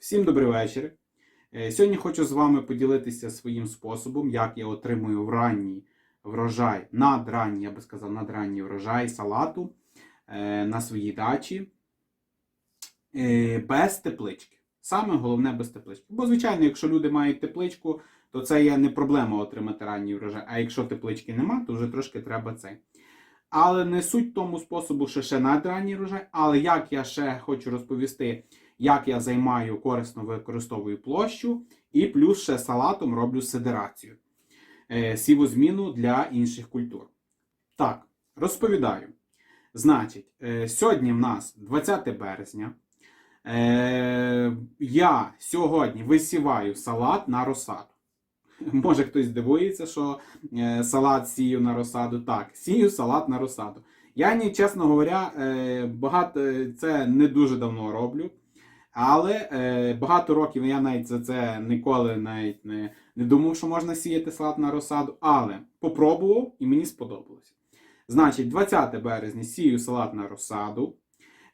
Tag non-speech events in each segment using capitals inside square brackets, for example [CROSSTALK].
Всім добрий вечір. Е, Сьогодні хочу з вами поділитися своїм способом, як я отримую в ранній врожай, надранній, я би сказав, надранній врожай салату е, на своїй дачі е, без теплички. Саме головне без теплички. Бо, звичайно, якщо люди мають тепличку, то це є не проблема отримати ранній врожай. А якщо теплички нема, то вже трошки треба цей. Але не суть тому способу, що ще надранній врожай. Але як я ще хочу розповісти, як я займаю корисно використовую площу, і плюс ще салатом роблю седерацію, е, сівозміну для інших культур. Так, розповідаю. Значить, е, сьогодні в нас 20 березня. Е, я сьогодні висіваю салат на розсаду. [LAUGHS] Може хтось дивується, що салат сію на розсаду. Так, сію салат на розсаду. Я, чесно говоря, багато це не дуже давно роблю. Але е, багато років я навіть за це ніколи навіть не, не думав, що можна сіяти салат на розсаду. Але попробував і мені сподобалось. Значить, 20 березня сію салат на розсаду.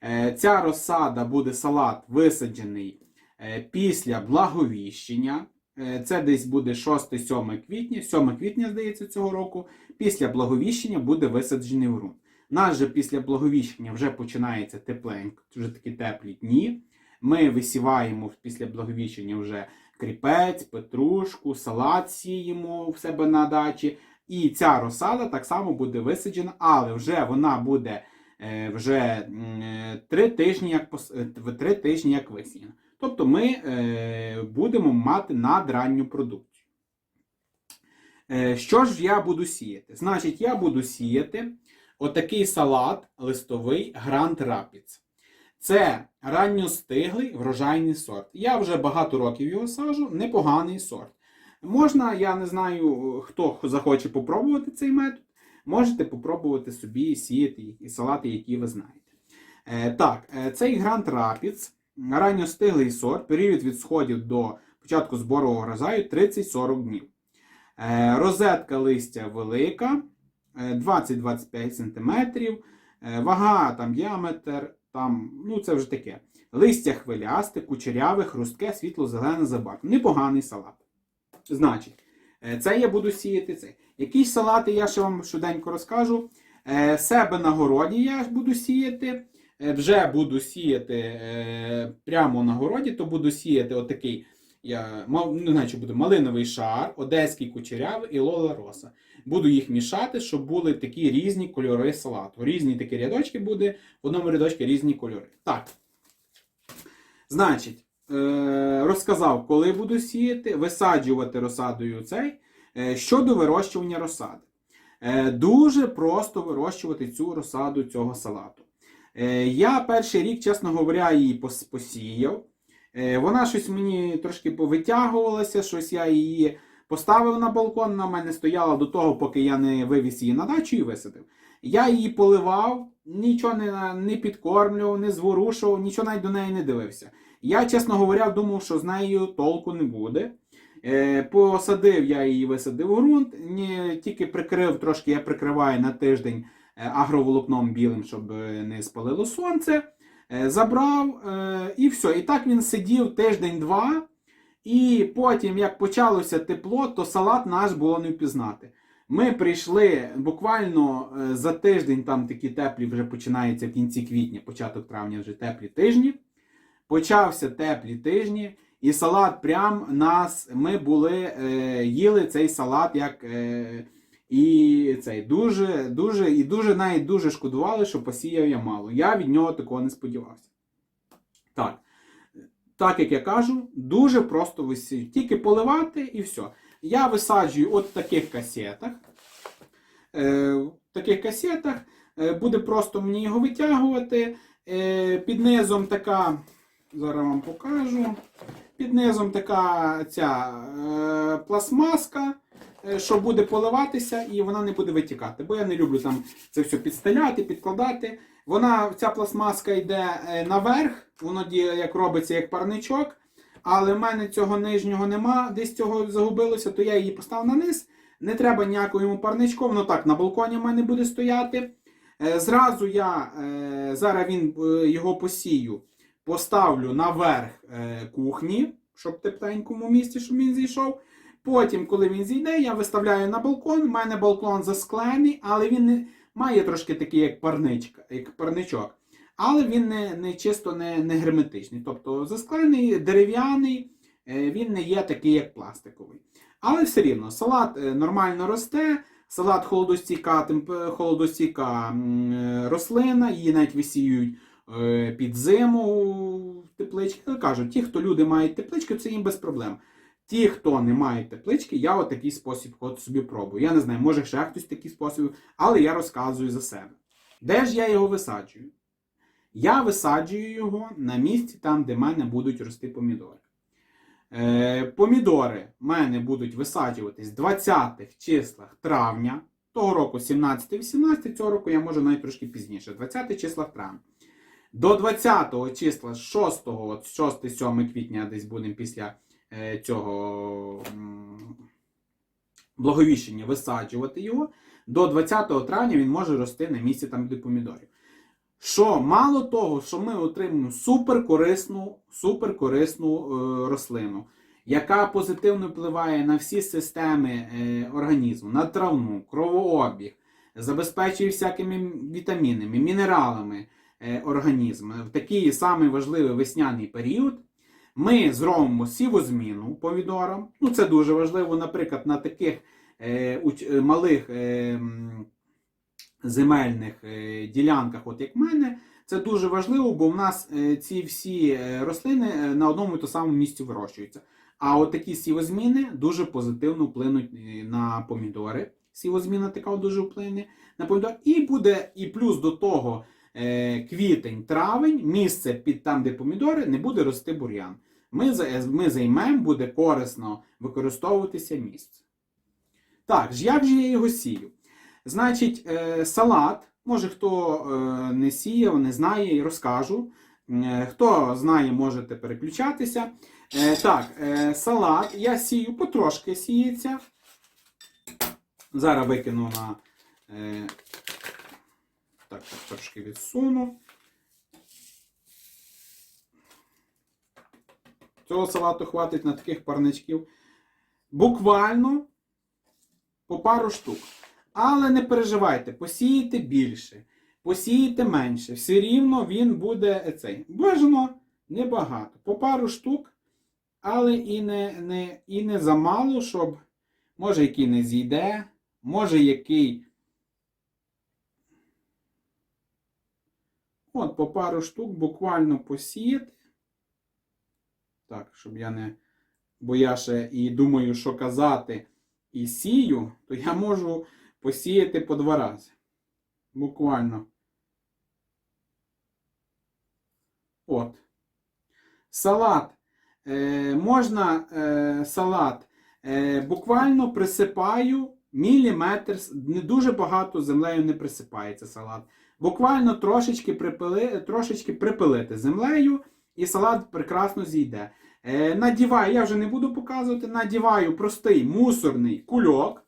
Е, ця розсада буде салат висаджений е, після благовіщення. Е, Це десь буде 6-7 квітня, 7 квітня, здається, цього року. Після благовіщення буде висаджений ґрунт. Нас же після благовіщення вже починається тепленько, вже такі теплі дні. Ми висіваємо після благовіщення вже кріпець, петрушку, салат сіємо в себе на дачі. І ця розсада так само буде висаджена, але вже вона буде е, вже м, е, три тижні як пос- е, три тижні як висіяна. Тобто ми будемо мати надранню продукцію. Що ж я буду сіяти? Значить, я буду сіяти отакий салат листовий Grand Rapids. Це ранньостиглий врожайний сорт. Я вже багато років його сажу, непоганий сорт. Можна, я не знаю, хто захоче попробувати цей метод, можете попробувати собі сіяти і салати, які ви знаєте. Е, так, е, цей Grand Rapids, ранньостиглий сорт, період від сходів до початку збору врожаю 30-40 днів. Е, розетка листя велика, е, 20-25 см, е, вага там діаметр, там, ну це вже таке. Листя хвилясте, кучеряве, хрустке, світло-зелене забарвлене. Непоганий салат. Значить, е, це я буду сіяти цей. Якісь салати я ще вам швиденько розкажу. Е, Себе на городі я буду сіяти. Е, Вже буду сіяти прямо на городі, то буду сіяти отакий, я, мал- не знаю, чи буде малиновий шар, одеський кучерявий і лола роса. Буду їх мішати, щоб були такі різні кольори салату. Різні такі рядочки буде, в одному рядочку різні кольори. Так. Значить, е, розказав, коли буду сіяти, висаджувати розсадою цей. Е, щодо вирощування розсади. Е, дуже просто вирощувати цю розсаду цього салату. Я перший рік, чесно говоря, її пос- посіяв. Е, вона щось мені трошки повитягувалася, щось я її поставив на балкон, в мене стояла до того, поки я не вивіз її на дачу і висадив. Я її поливав, нічого не, не підкормлював, не зворушував, нічого навіть до неї не дивився. Я, чесно говоря, думав, що з нею толку не буде. Е, посадив я її, висадив ґрунт, ні, тільки прикрив трошки, я прикриваю на тиждень е, агроволокном білим, щоб е, не спалило сонце. Е, забрав е, і все. І так він сидів тиждень-два. І потім, як почалося тепло, то салат наш було не впізнати. Ми прийшли буквально е, за тиждень, там такі теплі вже починаються в кінці квітня, початок травня вже теплі тижні. Почався теплі тижні, і салат прям нас. Ми були, їли цей салат як. І цей дуже, дуже, і дуже навіть дуже шкодували, що посіяв я мало. Я від нього такого не сподівався. Так. Так як я кажу, дуже просто висію. Тільки поливати і все. Я висаджую от в таких касетах. Е, в таких касетах е, буде просто мені його витягувати. Е, під низом така, зараз вам покажу. Під низом така ця е, пластмаска, що буде поливатися, і вона не буде витікати. Бо я не люблю там це все підстеляти, підкладати. Вона, ця пластмаска йде е, наверх, воно діє, як робиться як парничок. Але в мене цього нижнього нема, десь цього загубилося, то я її поставив на низ. Не треба ніякого йому парничку, воно так на балконі в мене буде стояти. Е, Зразу я е, зараз він е, його посію. поставлю наверх е, кухні, щоб тепленькому місці, щоб він зійшов. Потім, коли він зійде, я виставляю на балкон. У мене балкон засклений, але він не має трошки такий, як парничка, як парничок. Але він не, не чисто не, не герметичний. Тобто засклений, дерев'яний, е, він не є такий, як пластиковий. Але все рівно, салат е, нормально росте, салат холодостійка, холодостійка е, рослина, її навіть висіюють під зиму теплички. Кажуть, ті, хто люди мають теплички, це їм без проблем. Ті, хто не має теплички, я от спосіб от собі пробую. Я не знаю, може ще хтось такий спосіб, але я розказую за себе. Де ж я його висаджую? Я висаджую його на місці там, де в мене будуть рости помідори. Е, помідори в мене будуть висаджуватись в 20-х числах травня. Того року 17-18, цього року я можу навіть трошки пізніше, 20 числах травня. До 20 числа, 6, 6-7 квітня десь будемо після цього благовіщення висаджувати його. До 20 травня він може рости на місці там, де помідорів. Що мало того, що ми отримуємо суперкорисну, суперкорисну е, рослину, яка позитивно впливає на всі системи е, організму, на травму, кровообіг, забезпечує всякими вітамінами, мінералами е, організм в такий самий важливий весняний період. Ми зробимо сівозміну помідорам. Ну, це дуже важливо, наприклад, на таких е, уч- е, малих е, земельних е, ділянках, от як в мене, це дуже важливо, бо в нас е, ці всі е, рослини е, на одному і тому самому місці вирощуються. А от такі сівозміни дуже позитивно вплинуть на помідори. Сівозміна така дуже вплине на помідори. І буде і плюс до того квітень, травень, місце під там, де помідори, не буде рости бур'ян. Ми, ми займемо, буде корисно використовуватися місце. Так, як же я його сію? Значить, е, салат, може хто е, не сіяв, не знає, і розкажу. Е, Хто знає, можете переключатися. Е, Так, е, салат я сію, потрошки сіється. Зараз викину на. Так, так, трошки відсуну. Цього салату хватить на таких парничків. Буквально по пару штук. Але не переживайте, посієте більше, посієте менше. Все рівно він буде цей. Бажано небагато. По пару штук, але і не, не, і не замало, щоб може який не зійде, може який. От, по пару штук буквально посіяти. Так, щоб я не. Бо я ще і думаю, що казати і сію, то я можу посіяти по два рази. Буквально. От. Салат. Е, можна е, салат. Е, буквально присипаю міліметр, не дуже багато землею не присипається салат. Буквально трошечки, припили, трошечки припилити землею, і салат прекрасно зійде. Е, надіваю, я вже не буду показувати, надіваю простий мусорний кульок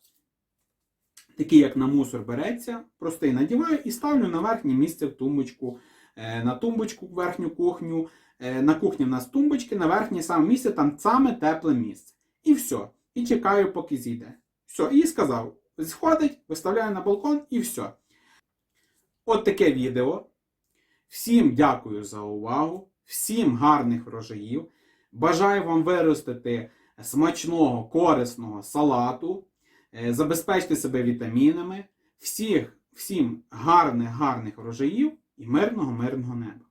такий, як на мусор береться, простий надіваю і ставлю на верхнє місце в тумбочку. Е, На тумбочку верхню кухню. Е, На кухні в нас тумбочки, на верхнє саме місце, там саме тепле місце. І все. І чекаю, поки зійде. Все, і сказав. Сходить, виставляю на балкон і все. От таке відео. Всім дякую за увагу, всім гарних врожаїв. Бажаю вам виростити смачного, корисного салату. Е, Забезпечте себе вітамінами. Всіх, всім гарних, гарних врожаїв і мирного, мирного неба.